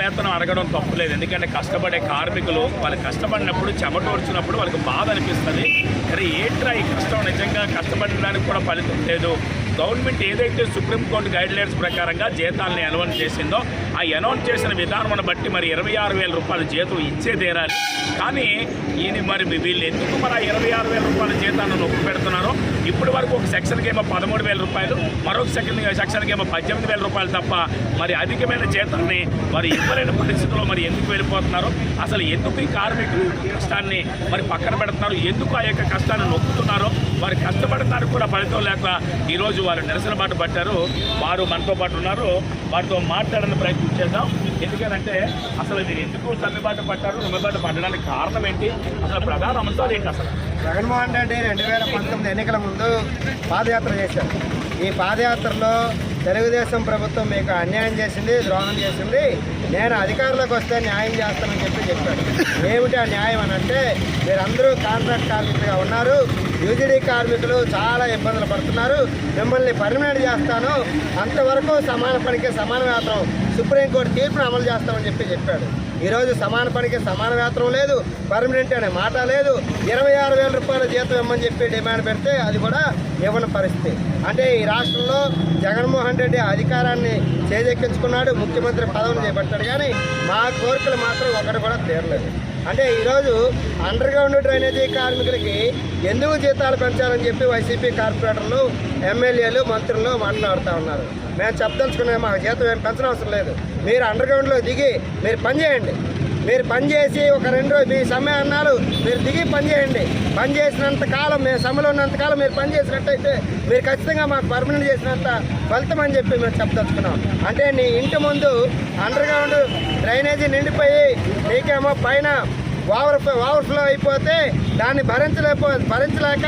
వేతనం అడగడం తప్పులేదు. ఎందుకంటే కష్టపడే కార్మికులు వాళ్ళు కష్టపడినప్పుడు చెమటోడ్చినప్పుడు వాళ్ళకి బాధ అనిపిస్తుంది. అరే ఏంట్రా ఈ కష్టం? నిజంగా కష్టపడడానికి కూడా ఫలితం లేదు. గవర్నమెంట్ ఏదైతే సుప్రీంకోర్టు గైడ్లైన్స్ ప్రకారంగా జీతాలని అనౌన్స్ చేసిందో అనౌన్స్ చేసిన విధానం బట్టి మరి ఇరవై ఆరు వేల రూపాయల జీతం ఇచ్చే తీరాలి. కానీ ఈయన మరి వీళ్ళు ఎందుకు మరి ఆ ఇరవై ఆరు వేల రూపాయల జీతాన్ని నొప్పి పెడుతున్నారో ఇప్పటి వరకు ఒక సెక్షన్కి ఏమో పదమూడు వేల రూపాయలు మరొక సెక్షన్ సెక్షన్కి ఏమో పద్దెనిమిది వేల రూపాయలు తప్ప మరి అధికమైన జీతాన్ని మరి ఇవ్వలేని పరిస్థితుల్లో మరి ఎందుకు వెళ్ళిపోతున్నారు అసలు ఎందుకు ఈ కార్మికులు కష్టాన్ని మరి పక్కన పెడుతున్నారు ఎందుకు ఆ యొక్క కష్టాన్ని నొక్కుతున్నారో వారు కష్టపడతారు కూడా ఫలితం లేక ఈరోజు వారు నిరసన బాట పట్టారు. వారు మనతో పాటు ఉన్నారు. వారితో మాట్లాడని ప్రయత్నం చేద్దాం. ఎందుకంటే అసలు మీరు ఎందుకు సమ్మెబాటు పట్టారు సమ్మెబాటు పట్టడానికి కారణం ఏంటి? అసలు ప్రధాన అంశాలు ఏంటి అసలు? జగన్మోహన్ రెడ్డి రెండు వేల పంతొమ్మిది ఎన్నికల ముందు పాదయాత్ర చేశారు. ఈ పాదయాత్రలో తెలుగుదేశం ప్రభుత్వం మీకు అన్యాయం చేసింది ద్రోహం చేసింది. నేను అధికారంలోకి వస్తే న్యాయం చేస్తానని చెప్పి చెప్పాడు ఏమిటి ఆ న్యాయం అని అంటే మీరందరూ కాంట్రాక్ట్ కార్మికులుగా ఉన్నారు యూజీడీ కార్మికులు చాలా ఇబ్బందులు పడుతున్నారు మిమ్మల్ని పర్మనెంట్ చేస్తాను అంతవరకు సమాన పనికి సమాన వేతనం సుప్రీంకోర్టు తీర్పును అమలు చేస్తామని చెప్పి చెప్పాడు. ఈరోజు సమాన పనికి సమాన వేతనం లేదు పర్మనెంట్ అనే మాట లేదు ఇరవై ఆరు వేల రూపాయల జీతం ఇవ్వమని చెప్పి డిమాండ్ పెడితే అది కూడా ఇవ్వని పరిస్థితి. అంటే ఈ రాష్ట్రంలో జగన్మోహన్ రెడ్డి అధికారాన్ని చేజెక్కించుకున్నాడు ముఖ్యమంత్రి పదవిని చేపట్టాడు కానీ మా కోరికలు మాత్రం ఒకటి కూడా తీరలేదు. అంటే ఈరోజు అండర్ గ్రౌండ్ డ్రైనేజీ కార్మికులకి ఎందుకు జీతాలు పెంచాలని చెప్పి వైసీపీ కార్పొరేటర్లు ఎమ్మెల్యేలు మంత్రులు మాట్లాడుతూ ఉన్నారు. మేము చెప్పదలుచుకునే మా జీతం ఏం పెంచడం అవసరం లేదు. మీరు అండర్ గ్రౌండ్లో దిగి మీరు పని చేయండి. మీరు పనిచేసి ఒక రెండు మీ సమ్మె అన్నారు మీరు దిగి పని చేయండి. పని చేసినంత కాలం మేము సమ్మెలో ఉన్నంత కాలం మీరు పని చేసినట్టయితే మీరు ఖచ్చితంగా మాకు పర్మనెంట్ చేసినంత ఫలితం అని చెప్పి మేము చెప్పదలుచుకున్నాం. అంటే నీ ఇంటి ముందు అండర్ గ్రౌండ్ డ్రైనేజీ నిండిపోయి నీకేమో పైన ఓవర్ ఓవర్ఫ్లో అయిపోతే దాన్ని భరించలేకపో భరించలేక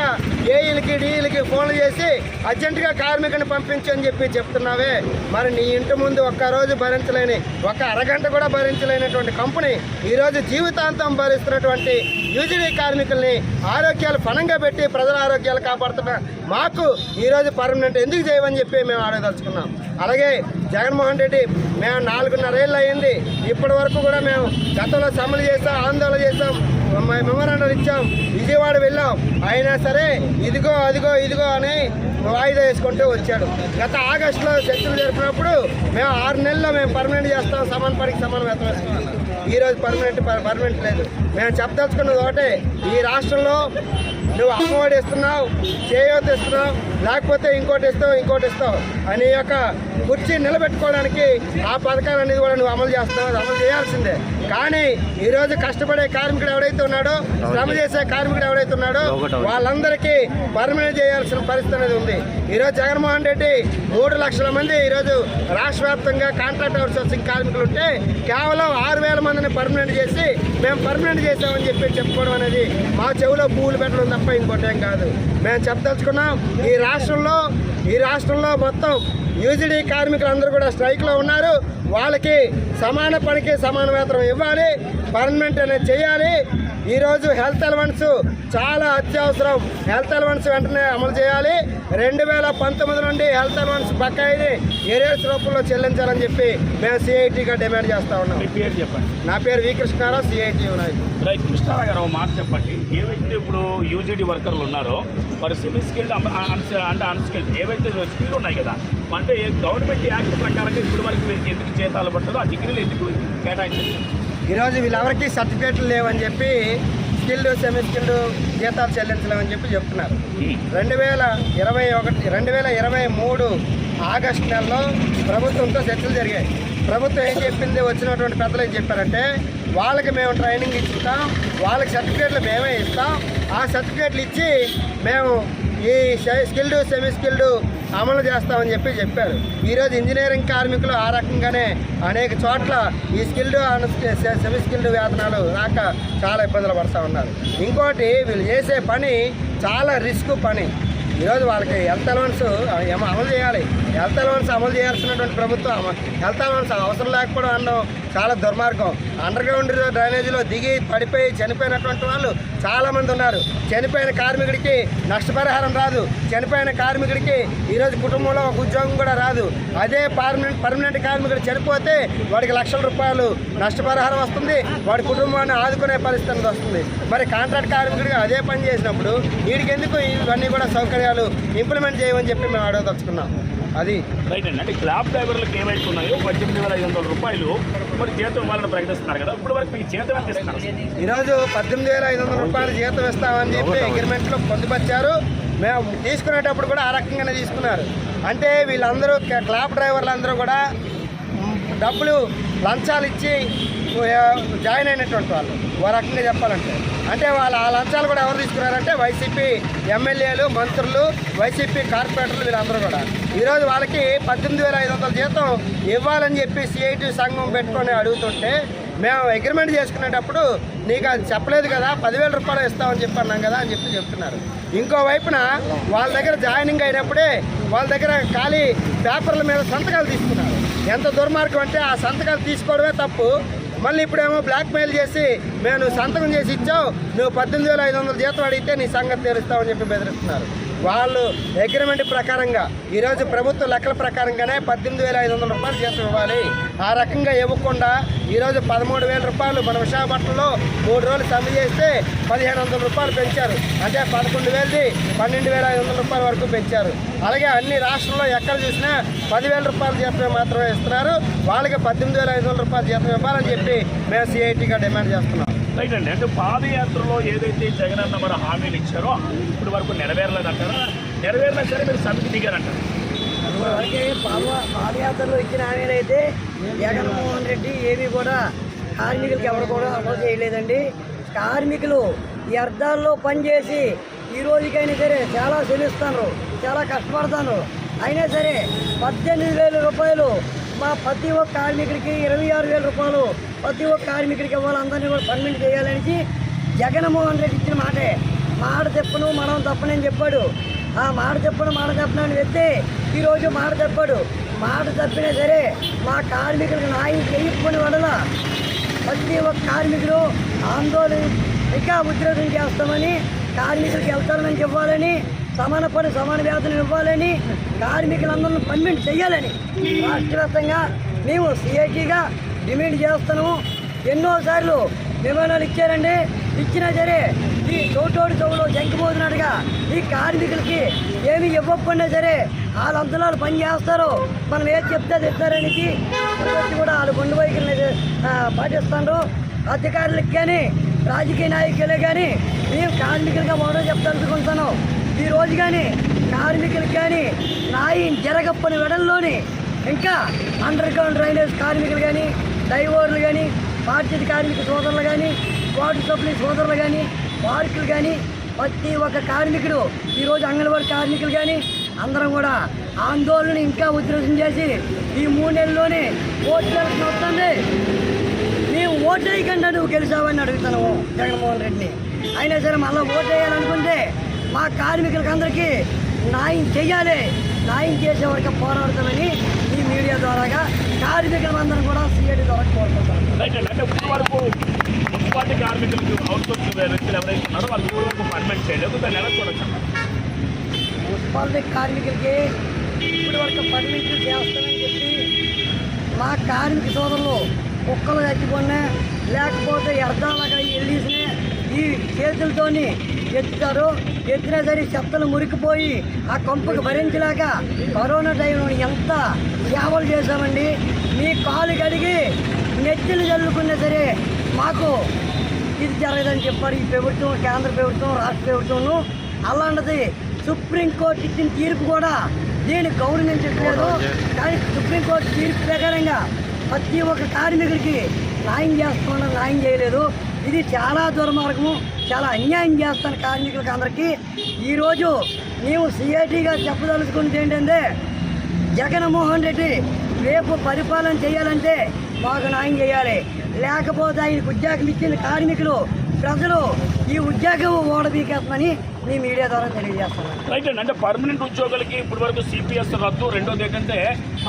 ఏఈలకి డీఈలకి ఫోన్లు చేసి అర్జెంటుగా కార్మికుని పంపించు అని చెప్పి చెప్తున్నావే. మరి నీ ఇంటి ముందు ఒక్క రోజు భరించలేని ఒక అరగంట కూడా భరించలేనటువంటి కంపెనీ ఈరోజు జీవితాంతం భరిస్తున్నటువంటి యూజీడీ కార్మికుల్ని ఆరోగ్యాలు పణంగా పెట్టి ప్రజల ఆరోగ్యాలు కాపాడుతున్న మాకు ఈరోజు పర్మనెంట్ ఎందుకు చేయమని చెప్పి మేము ఆడదలుచుకున్నాం. అలాగే జగన్మోహన్ రెడ్డి మేము నాలుగున్నరేళ్ళు అయింది. ఇప్పటి వరకు కూడా మేము గతంలో సమ్మెలు చేస్తాం ఆందోళన చేస్తాం మెమోరాండం ఇచ్చాం విజయవాడ వెళ్ళాం. అయినా సరే ఇదిగో అదిగో ఇదిగో అని వాయిదా వేసుకుంటూ వచ్చాడు. గత ఆగస్టులో చర్చలు జరిపినప్పుడు మేము ఆరు నెలల్లో మేము పర్మనెంట్ చేస్తాం సమాన పనికి సమాన వేతనం వేసుకున్నాం ఈరోజు పర్మనెంట్ పర్మనెంట్ లేదు. మేము చెప్పదలుచుకున్నది ఒకటే ఈ రాష్ట్రంలో నువ్వు అమ్మఒడి ఇస్తున్నావు చేయూత ఇస్తున్నావు లేకపోతే ఇంకోటి ఇస్తావు ఇంకోటి ఇస్తావు అని యొక్క కుర్చీ నిలబెట్టుకోవడానికి ఆ పథకాలన్నీ కూడా నువ్వు అమలు చేస్తున్నావు అది అమలు చేయాల్సిందే. కానీ ఈరోజు కష్టపడే కార్మికుడు ఎవడైతే ఉన్నాడో శ్రమ చేసే కార్మికుడు ఎవడైతే ఉన్నాడో వాళ్ళందరికీ పర్మనెంట్ చేయాల్సిన పరిస్థితి అనేది ఉంది. ఈరోజు జగన్మోహన్ రెడ్డి మూడు లక్షల మంది ఈరోజు రాష్ట్ర వ్యాప్తంగా కాంట్రాక్ట్ అవుట్సోర్సింగ్ కార్మికులు ఉంటే కేవలం ఆరు వేల మందిని పర్మనెంట్ చేసి మేము పర్మనెంట్ చేసామని చెప్పి చెప్పుకోవడం అనేది మా చెవిలో పువ్వులు పెట్టడం తప్ప ఇంకోటి ఏం కాదు. మేము చెప్పదలుచుకున్నాం ఈ రాష్ట్రంలో ఈ రాష్ట్రంలో మొత్తం యూజీడీ కార్మికులందరూ కూడా స్ట్రైక్లో ఉన్నారు. వాళ్ళకి సమాన పనికి సమాన వేతనం ఇవ్వాలి. పర్మనెంట్ అనేది చేయాలి. ఈరోజు హెల్త్ అలవెన్స్ చాలా అత్యవసరం. హెల్త్ అలవెన్స్ వెంటనే అమలు చేయాలి. రెండు వేల పంతొమ్మిది నుండి హెల్త్ అలవెన్స్ బకాయిని ఏరియర్స్ రూపంలో చెల్లించాలని చెప్పి మేము సిఐటిగా డిమాండ్ చేస్తా ఉన్నాం. పేరు చెప్పండి. నా పేరు V Krishna Rao CIT right Krishna Rao garu మాట చెప్పండి. ఏవైతే ఇప్పుడు యూజీడీ వర్కర్లు ఉన్నారో మరి సెమీ స్కిల్డ్ అంటే అన్స్కిల్డ్ ఏవైతే స్కిల్ ఉన్నాయి కదా అంటే గవర్నమెంట్ యాక్ట్ ప్రకారంగా ఇప్పుడు వరకు ఎందుకు జీతాలు పడుతుందో ఆ డిగ్రీలు ఎందుకు కేటాయించారు? ఈరోజు వీళ్ళెవరికి సర్టిఫికేట్లు లేవని చెప్పి స్కిల్డ్ సెమీ స్కిల్డ్ జీతాలు చెల్లించలేమని చెప్పి చెప్తున్నారు. రెండు వేల ఇరవై ఒకటి రెండు వేల ఇరవై మూడు ఆగస్టు నెలలో ప్రభుత్వంతో చర్చలు జరిగాయి. ప్రభుత్వం ఏం చెప్పింది? వచ్చినటువంటి పెద్దలు ఏం చెప్పారంటే వాళ్ళకి మేము ట్రైనింగ్ ఇస్తాం వాళ్ళకి సర్టిఫికేట్లు మేమే ఇస్తాం. ఆ సర్టిఫికేట్లు ఇచ్చి మేము ఈ స్కిల్డ్ సెమీ స్కిల్డ్ అమలు చేస్తామని చెప్పి చెప్పారు. ఈరోజు ఇంజనీరింగ్ కార్మికులు ఆ రకంగానే అనేక చోట్ల ఈ స్కిల్డ్ సెమీ స్కిల్డ్ వేతనాలు రాక చాలా ఇబ్బందులు పడుతూ ఉన్నారు. ఇంకోటి వీళ్ళు చేసే పని చాలా రిస్క్ పని. ఈరోజు వాళ్ళకి హెల్త్ అలవెన్స్ ఏమో అమలు చేయాలి. హెల్త్ అలవెన్స్ అమలు చేయాల్సినటువంటి ప్రభుత్వం హెల్త్ అలవెన్స్ అవసరం లేకపోవడం అనడం చాలా దుర్మార్గం. అండర్గ్రౌండ్ డ్రైనేజీలో దిగి పడిపోయి చనిపోయినటువంటి వాళ్ళు చాలామంది ఉన్నారు. చనిపోయిన కార్మికుడికి నష్టపరిహారం రాదు. చనిపోయిన కార్మికుడికి ఈరోజు కుటుంబంలో ఒక ఉద్యోగం కూడా రాదు. అదే పర్మనెంట్ పర్మనెంట్ కార్మికుడు చనిపోతే వాడికి లక్షల రూపాయలు నష్టపరిహారం వస్తుంది. వాడి కుటుంబాన్ని ఆదుకునే పరిస్థితి వస్తుంది. మరి కాంట్రాక్ట్ కార్మికుడిగా అదే పని చేసినప్పుడు వీడికి ఎందుకు ఇవన్నీ కూడా సౌకర్యాలు ఇంప్లిమెంట్ చేయమని చెప్పి మేము అడగదలుచుకున్నాం. అది. రైట్ అండి. అంటే క్లాబ్ డ్రైవర్లకు ఏవైతే ఉన్నాయో పద్దెనిమిది వేల ఐదు వందల రూపాయలు మరి జీతం ఇవ్వాలని ప్రకటిస్తున్నారు కదా. ఇప్పుడు వరకు మీకు జీతం ఎంత ఇస్తున్నారు? ఈరోజు పద్దెనిమిది వేల ఐదు వందల రూపాయలు జీతం ఇస్తామని చెప్పి అగ్రిమెంట్లో పొందుపరిచారు. మేము తీసుకునేటప్పుడు కూడా ఆ రకంగానే తీసుకున్నారు. అంటే వీళ్ళందరూ క్లాబ్ డ్రైవర్లు అందరూ కూడా డబ్బులు లంచాలు ఇచ్చి జాయిన్ అయినటువంటి వాళ్ళు. ఓ రకంగా చెప్పాలంటే. అంటే వాళ్ళ ఆ లంచాలు కూడా ఎవరు తీసుకున్నారంటే వైసీపీ ఎమ్మెల్యేలు మంత్రులు వైసీపీ కార్పొరేటర్లు వీళ్ళందరూ కూడా. ఈరోజు వాళ్ళకి పద్దెనిమిది వేల ఐదు వందల జీతం ఇవ్వాలని చెప్పి సిఐటి సంఘం పెట్టుకొని అడుగుతుంటే మేము అగ్రిమెంట్ చేసుకునేటప్పుడు నీకు అది చెప్పలేదు కదా పదివేల రూపాయలు ఇస్తామని చెప్పి అన్నాం కదా అని చెప్పి చెప్తున్నారు. ఇంకో వైపున వాళ్ళ దగ్గర జాయినింగ్ అయినప్పుడే వాళ్ళ దగ్గర ఖాళీ పేపర్ల మీద సంతకాలు తీసుకున్నారు. ఎంత దుర్మార్గం అంటే ఆ సంతకాలు తీసుకోవడమే తప్పు. మళ్ళీ ఇప్పుడేమో బ్లాక్మెయిల్ చేసి మేము సంతకం చేసి ఇచ్చావు నువ్వు పద్దెనిమిది వేల ఐదు వందల జీతం అడిగితే నీ సంగతి తెలుస్తావని చెప్పి బెదిరిస్తున్నారు. వాళ్ళు అగ్రిమెంట్ ప్రకారంగా ఈరోజు ప్రభుత్వ లెక్కల ప్రకారంగానే పద్దెనిమిది వేల ఐదు వందల రూపాయలు జీతం ఇవ్వాలి. ఆ రకంగా ఇవ్వకుండా ఈరోజు పదమూడు వేల రూపాయలు మన విశాఖపట్నంలో మూడు రోజులు సమ్మె చేస్తే పదిహేను వందల రూపాయలు పెంచారు. అంటే పదకొండు వేలది పన్నెండు వేల ఐదు వందల రూపాయల వరకు పెంచారు. అలాగే అన్ని రాష్ట్రాల్లో ఎక్కడ చూసినా పదివేల రూపాయల జీతం మాత్రమే ఇస్తున్నారు. వాళ్ళకి పద్దెనిమిది వేల ఐదు వందల రూపాయల జీతం ఇవ్వాలని చెప్పి మేము సిఐటిగా డిమాండ్ చేస్తున్నాం. రైట్ అండి. అంటే పాదయాత్రలో ఏదైతే జగన్ అన్న మరి హామీలు ఇచ్చారో వరకు వరకు నెరవేరలేదంటారా? నెరవేరినా సరే మీరు సమితి దిగారంటారు? ఇప్పటివరకే పాదయాత్రలో ఇచ్చిన హామీలు అయితే జగన్మోహన్ రెడ్డి ఏమీ కూడా కార్మికులకి ఎవరు కూడా అమలు చేయలేదండి. కార్మికులు ఈ అర్థాల్లో పనిచేసి ఈ రోజుకైనా సరే చాలా శ్రమిస్తాను చాలా కష్టపడతాను అయినా సరే పద్దెనిమిది వేల రూపాయలు మా ప్రతి ఒక్క కార్మికుడికి ఇరవై ఆరు వేల రూపాయలు ప్రతి ఒక్క కార్మికుడికి ఇవ్వాలి అందరినీ కూడా పర్మిట్ చేయాలని జగన్మోహన్ రెడ్డి ఇచ్చిన మాటే. మాట చెప్పను మనం తప్పనని చెప్పాడు. ఆ మాట చెప్పను మాట చెప్పనని వ్యక్తి ఈరోజు మాట తప్పాడు. మాట తప్పినా సరే మా కార్మికులకు న్యాయం చేయకపోని వడల ప్రతి ఒక్క కార్మికుడు ఆందోళన ఇంకా ఉద్యోగం చేస్తామని కార్మికులకు వెళ్తారని ఇవ్వాలని సమాన పని సమాన వేతనం ఇవ్వాలని కార్మికులందరిని పర్మిట్ చేయాలని రాష్ట్రవ్యాప్తంగా మేము సిఐటీగా డిమాండ్ చేస్తున్నాము. ఎన్నోసార్లు నిబంధనలు ఇచ్చారండి. ఇచ్చినా సరే ఈ చోటోడి చౌలో జంకిపోతున్నట్టుగా ఈ కార్మికులకి ఏమి ఇవ్వకుండా సరే వాళ్ళ అంతరాలు పని చేస్తారు. మనం ఏది చెప్తే అది వచ్చి కూడా వాళ్ళు గుండె వైఖరిని పాటిస్తారు అధికారులకు కానీ రాజకీయ నాయకులే కానీ మేము కార్మికులుగా మౌనం చెప్తానుకుంటున్నాం ఈ రోజు కానీ కార్మికులకు కానీ న్యాయం జరగప్పని వెడల్లోని ఇంకా అండర్ గ్రౌండ్ డ్రైనేజ్ కార్మికులు కానీ డ్రైవర్లు కానీ బాధ్యత కార్మిక సోదరులు కానీ వాటర్ సప్లై సోదరులు కానీ పార్కులు కానీ ప్రతి ఒక్క కార్మికుడు ఈరోజు అంగన్వాడీ కార్మికులు కానీ అందరం కూడా ఆందోళన ఇంకా ఉధృతం చేసి ఈ మూడు నెలల్లోనే ఓట్లు వస్తుంది మేము ఓటు వేయకుండా నువ్వు గెలిచావని అడుగుతాను జగన్మోహన్ రెడ్డిని. అయినా సరే మళ్ళీ ఓటు వేయాలనుకుంటే మా కార్మికులకు అందరికీ న్యాయం చేయాలి. న్యాయం చేసే వరకు పోరాడతామని ఈ మీడియా ద్వారాగా కార్మికులందరం కూడా సిఐడి ద్వారా కోరుకుంటాను కార్మికులకు అవుట్సోర్స్ వ్యక్తులు ఎవరైతే ఉన్నారో వాళ్ళు ఇప్పుడు వరకు పర్మనెంట్ చేయలేదు దాన్ని ఎలా చూడొచ్చు మున్సిపాలిటీ కార్మికులకి ఇప్పుడు వరకు పర్మిట్లు చేస్తామని చెప్పి మా కార్మిక సోదరులు కుక్కలు చచ్చిపోయినా లేకపోతే అర్థాలుగా వెళ్ళేసిన ఈ చేతులతోని ఎత్తుతారు. ఎత్తినా సరే చెత్తలు మురికిపోయి ఆ కొంపకు భరించలేక కరోనా టైంలో ఎంత సేవలు చేశామండి. మీ కాలు కడిగి నెత్తిలు చల్లుకున్నా సరే మాకు ఇది జరగదని చెప్పారు ఈ ప్రభుత్వం కేంద్ర ప్రభుత్వం రాష్ట్ర ప్రభుత్వం అలాంటిది సుప్రీంకోర్టు ఇచ్చిన తీర్పు కూడా దీన్ని చెప్పలేదు. కానీ సుప్రీంకోర్టు తీర్పు ప్రకారంగా ప్రతి ఒక్క కార్మికుడికి న్యాయం చేస్తున్నా న్యాయం చేయలేదు. ఇది చాలా దుర్మార్గము చాలా అన్యాయం చేస్తాను కార్మికులకి అందరికీ. ఈరోజు మేము సిఐటిగా చెప్పదలుచుకున్నది ఏంటంటే జగన్మోహన్ రెడ్డి రేపు పరిపాలన చేయాలంటే మాకు న్యాయం చేయాలి. లేకపోతే ఆయనకు ఉద్యోగం ఇచ్చిన కార్మికులు ప్రజలు ఈ ఉద్యోగం ఓడబీకేస్తామని మీ మీడియా ద్వారా తెలియజేస్తున్నాను రైట్ అండి. అంటే పర్మనెంట్ ఉద్యోగులకి ఇప్పటి వరకు సిపిఎస్ రద్దు రెండోది ఏంటంటే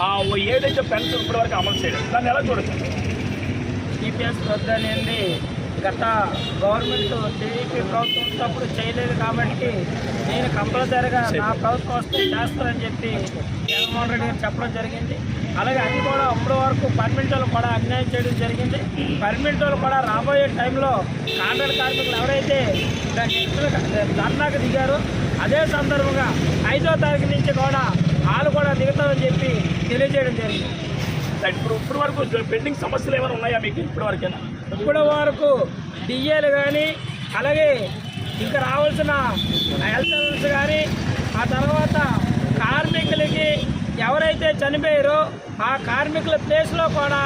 ఆ ఏదైతే పెన్షన్ ఇప్పటి వరకు అమలు చేయలేదు. దాన్ని ఎలా చూడొచ్చు? సిపిఎస్ వద్దనేది గత గవర్నమెంట్ టీడీపీ ప్రభుత్వం ఉన్నప్పుడు చేయలేదు కాబట్టి నేను కంపల్సరీగా నా ప్రభుత్వం వస్తే చేస్తానని చెప్పి జగన్మోహన్ రెడ్డి గారు చెప్పడం జరిగింది. అలాగే అది కూడా అప్పటి వరకు వాళ్ళు కూడా అన్యాయం చేయడం జరిగింది. పర్మిట్ వాళ్ళు కూడా రాబోయే టైంలో కాంట్రాక్ట్ కార్మికులు ఎవరైతే ధర్నాకు దిగారో అదే సందర్భంగా ఐదో తారీఖు నుంచి కూడా వాళ్ళు కూడా దిగుతామని చెప్పి తెలియజేయడం జరిగింది. ఇప్పుడు ఇప్పుడు వరకు పెండింగ్ సమస్యలు ఏమైనా ఉన్నాయా మీకు? ఇప్పటి వరకేనా? ఇప్పటి వరకు డిఏలు కానీ అలాగే ఇంకా రావాల్సిన హెల్త్ కానీ ఆ తర్వాత కార్మికులకి ఎవరైతే చనిపోయారో ఆ కార్మికుల ప్లేస్లో కూడా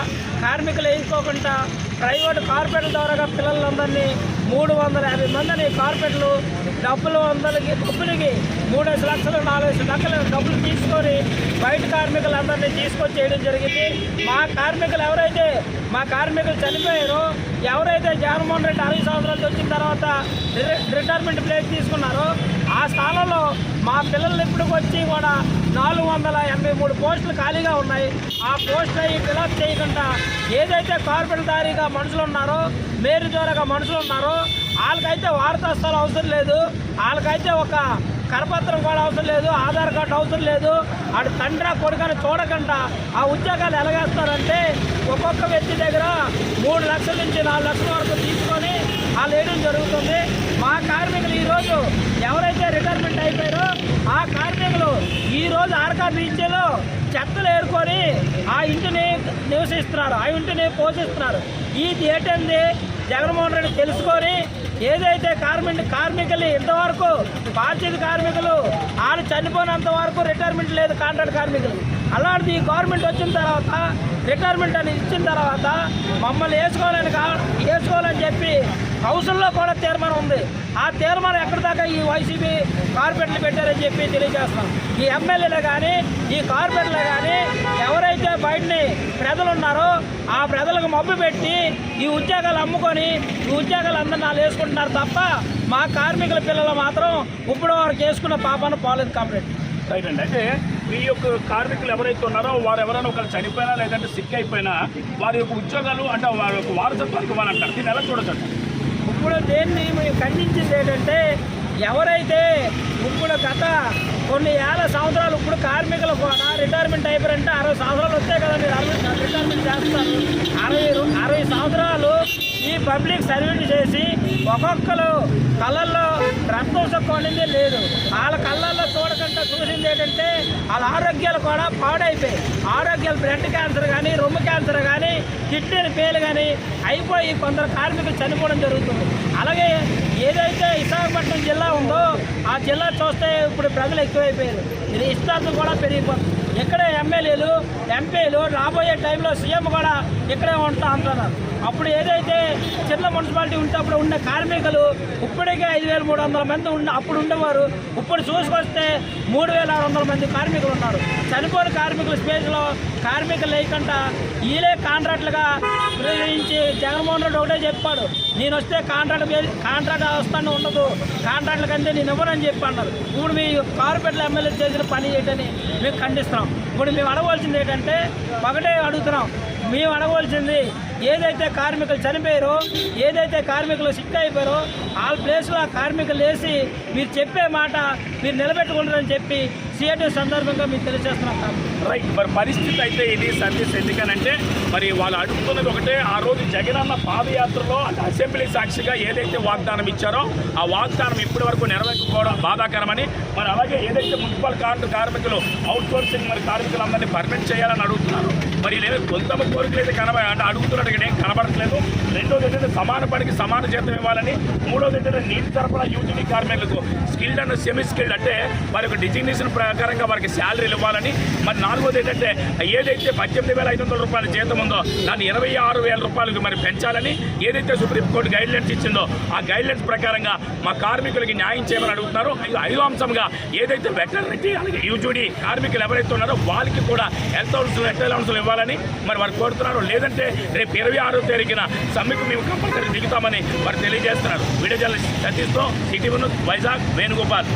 కార్మికులు వేసుకోకుండా ప్రైవేట్ కార్పొరేట్ల ద్వారా పిల్లలందరినీ మూడు వందల యాభై మందిని కార్పొరేట్లు డబ్బులు వందలకి డబ్బులకి మూడేసి లక్షలు నాలుగేసి లక్షలు డబ్బులు తీసుకొని బయట కార్మికులందరినీ తీసుకొచ్చి చేయడం జరిగింది. మా కార్మికులు ఎవరైతే మా కార్మికులు చనిపోయారో ఎవరైతే జగన్మోహన్ రెడ్డి అరవై సంవత్సరాలు వచ్చిన తర్వాత రిటైర్మెంట్ ప్లేస్ తీసుకున్నారో ఆ స్థానంలో మా పిల్లలు ఇప్పటికి వచ్చి కూడా నాలుగు వందల ఎనభై మూడు పోస్టులు ఖాళీగా ఉన్నాయి. ఆ పోస్టులు అవి ఫిలప్ చేయకుండా ఏదైతే కార్పొరేట్ దారిగా మనుషులు ఉన్నారో మేరు ద్వారాగా మనుషులు ఉన్నారో వాళ్ళకైతే వారసత్వాలు అవసరం లేదు. వాళ్ళకైతే ఒక కరపత్రం కూడా అవసరం లేదు ఆధార్ కార్డు అవసరం లేదు. అటు తండ్రి కొడుకని చూడకుండా ఆ ఉద్యోగాలు ఎలాగేస్తారంటే ఒక్కొక్క వ్యక్తి దగ్గర మూడు లక్షల నుంచి నాలుగు లక్షల వరకు తీసుకొని వాళ్ళు వేయడం జరుగుతుంది. మా కార్మికులు ఈరోజు అయిపోయారో ఆ కార్మికులు ఈరోజు ఆర్కా బీచ్లో చెత్తలు ఏరుకొని ఆ ఇంటిని నివసిస్తున్నారు ఆ ఇంటిని పోషిస్తున్నారు. ఇది ఏంటంది జగన్మోహన్ రెడ్డి తెలుసుకొని ఏదైతే కార్మిక కార్మికులు ఇంతవరకు బాధ్యత కార్మికులు వాళ్ళు చనిపోయినంత వరకు రిటైర్మెంట్ లేదు కాంట్రాక్ట్ కార్మికులు. అలాంటిది ఈ గవర్నమెంట్ వచ్చిన తర్వాత రిటైర్మెంట్ అని ఇచ్చిన తర్వాత మమ్మల్ని వేసుకోవాలని కా వేసుకోవాలని చెప్పి కౌన్సిల్లో కూడా తీర్మానం ఉంది. ఆ తీర్మానం ఎక్కడి దాకా ఈ వైసీపీ కార్పొరేట్లు పెట్టారని చెప్పి తెలియజేస్తాం. ఈ ఎమ్మెల్యేలు కానీ ఈ కార్పొరేట్లు కానీ ఎవరైతే బయటని ప్రజలు ఉన్నారో ఆ ప్రజలకు మబ్బు పెట్టి ఈ ఉద్యోగాలు అమ్ముకొని ఈ ఉద్యోగాలు అందరినీ నాలుగు వేసుకుంటున్నారు తప్ప మా కార్మికుల పిల్లలు మాత్రం ఇప్పుడు వారు వేసుకున్న పాపను పోలేదు కంప్లీట్ రైట్ అండి. అయితే మీ యొక్క కార్మికులు ఎవరైతే ఉన్నారో వారు ఎవరైనా ఒకరు చనిపోయినా లేదంటే సిక్ అయిపోయినా వారి యొక్క ఉద్యోగాలు అంటే వారి యొక్క వారసత్వానికి ఇవ్వాలంటారు. దీన్ని ఎలా చూడకండి ఇప్పుడు దేన్ని మేము ఖండించింది ఏంటంటే ఎవరైతే ఇప్పుడు గత కొన్ని ఏళ్ళ సంవత్సరాలు ఇప్పుడు కార్మికులు కూడా రిటైర్మెంట్ అయిపోయారంటే అరవై సంవత్సరాలు వస్తాయి కదా మీరు అరవై రిటైర్మెంట్ చేస్తారు. అరవై అరవై సంవత్సరాలు ఈ పబ్లిక్ సర్వీస్ చేసి ఒక్కొక్కరు కళ్ళల్లో రక్తం చొక్కోనిందే లేదు. వాళ్ళ కళ్ళల్లో చూడకుండా చూసింది ఏంటంటే వాళ్ళ ఆరోగ్యాలు కూడా పాడైపోయాయి. ఆరోగ్యాలు బ్లడ్ క్యాన్సర్ కానీ రొమ్ము క్యాన్సర్ కానీ కిడ్నీ ఫెయిల్ కానీ అయిపోయి కొందరు కార్మికులు చనిపోవడం జరుగుతుంది. అలాగే ఏదైతే విశాఖపట్నం జిల్లా ఉందో ఆ జిల్లా చూస్తే ఇప్పుడు ప్రజలు ఎక్కువైపోయారు. ఇది ఇష్టార్థం కూడా పెరిగిపోతుంది. ఇక్కడే ఎమ్మెల్యేలు ఎంపీలు రాబోయే టైంలో సీఎం కూడా ఇక్కడే ఉంటా అంటున్నారు. అప్పుడు ఏదైతే చిన్న మున్సిపాలిటీ ఉంటే అప్పుడు ఉన్న కార్మికులు ఇప్పటికే ఐదు వేల మూడు వందల మంది ఉన్న అప్పుడు ఉండేవారు. ఇప్పుడు చూసుకొస్తే మూడు వేల ఆరు వందల మంది కార్మికులు ఉన్నారు. చనిపోయిన కార్మికుల స్పేస్లో కార్మికులు లేకుండా వీలే కాంట్రాక్ట్లుగా నిర్వహించి జగన్మోహన్ రెడ్డి ఒకటే చెప్పాడు. నేను వస్తే కాంట్రాక్ట్ కాంట్రాక్ట్ వస్తాను ఉండదు. కాంట్రాక్ట్ల కంటే నేను ఇవ్వనని చెప్పి అన్నారు. ఇప్పుడు మీ కార్పొరేట్ల ఎమ్మెల్యే చేసిన పని ఏంటని మేము ఖండిస్తున్నాం. ఇప్పుడు మేము అడగవలసింది ఏంటంటే ఒకటే అడుగుతున్నాం. మేము అడగవలసింది ఏదైతే కార్మికులు చనిపోయారో ఏదైతే కార్మికులు సిక్ అయిపోయారో ఆ ప్లేస్లో ఆ కార్మికులు వేసి మీరు చెప్పే మాట మీరు నిలబెట్టుకుంటారని చెప్పి సిఐటి సందర్భంగా మీకు తెలియజేస్తున్నాం. రైట్ మరి పరిస్థితి అయితే ఇది సర్వీస్ ఎందుకనంటే మరి వాళ్ళు అడుగుతున్నది ఒకటే ఆ రోజు జగనన్న పాదయాత్రలో అసెంబ్లీ సాక్షిగా ఏదైతే వాగ్దానం ఇచ్చారో ఆ వాగ్దానం ఇప్పటి వరకు నెరవేర్చుకోవడం బాధాకరమని మరి అలాగే ఏదైతే మున్సిపల్ కార్డు కార్మికులు అవుట్సోర్సింగ్ మరి కార్మికులందరినీ పర్మిట్ చేయాలని అడుగుతున్నారు. మరి లేదా కొంత కోరికలు అయితే కనబ అంటే అడుగుతున్నట్టు ఏం కనబడట్లేదు. రెండోది ఏంటంటే సమాన పనికి సమాన జీతం ఇవ్వాలని మూడోది ఏంటంటే నీటి సరఫరా యూటీడీ కార్మికులకు స్కిల్డ్ అండ్ సెమీ స్కిల్డ్ అంటే వారి యొక్క డిజిగ్నేషన్ ప్రకారంగా వారికి శాలరీలు ఇవ్వాలని మరి నాలుగోది ఏంటంటే ఏదైతే పద్దెనిమిది వేల ఐదు వందల రూపాయల జీతం ఉందో దాన్ని ఇరవై ఆరు వేల రూపాయలకు మరి పెంచాలని ఏదైతే సుప్రీంకోర్టు గైడ్ లైన్స్ ఇచ్చిందో ఆ గైడ్ లైన్స్ ప్రకారంగా మా కార్మికులకి న్యాయం చేయమని అడుగుతున్నారు. ఇది ఐదో అంశంగా ఏదైతే వెటర్నిటీ అలాగే యూజుడి కార్మికులు ఎవరైతే ఉన్నారో వాళ్ళకి కూడా హెల్త్ అలౌన్స్ హెల్త్ అలౌన్స్ ఇవ్వాలని మరి వారు కోరుతున్నారు. లేదంటే రేపు ఇరవై ఆరో తేదీన సమ్మెకు మేము కంపల్సరీ దిగుతామని వారు తెలియజేస్తున్నారు. వీడియో జర్నలిస్ట్ సతీష్తో సిటీ వైజాగ్ వేణుగోపాల్.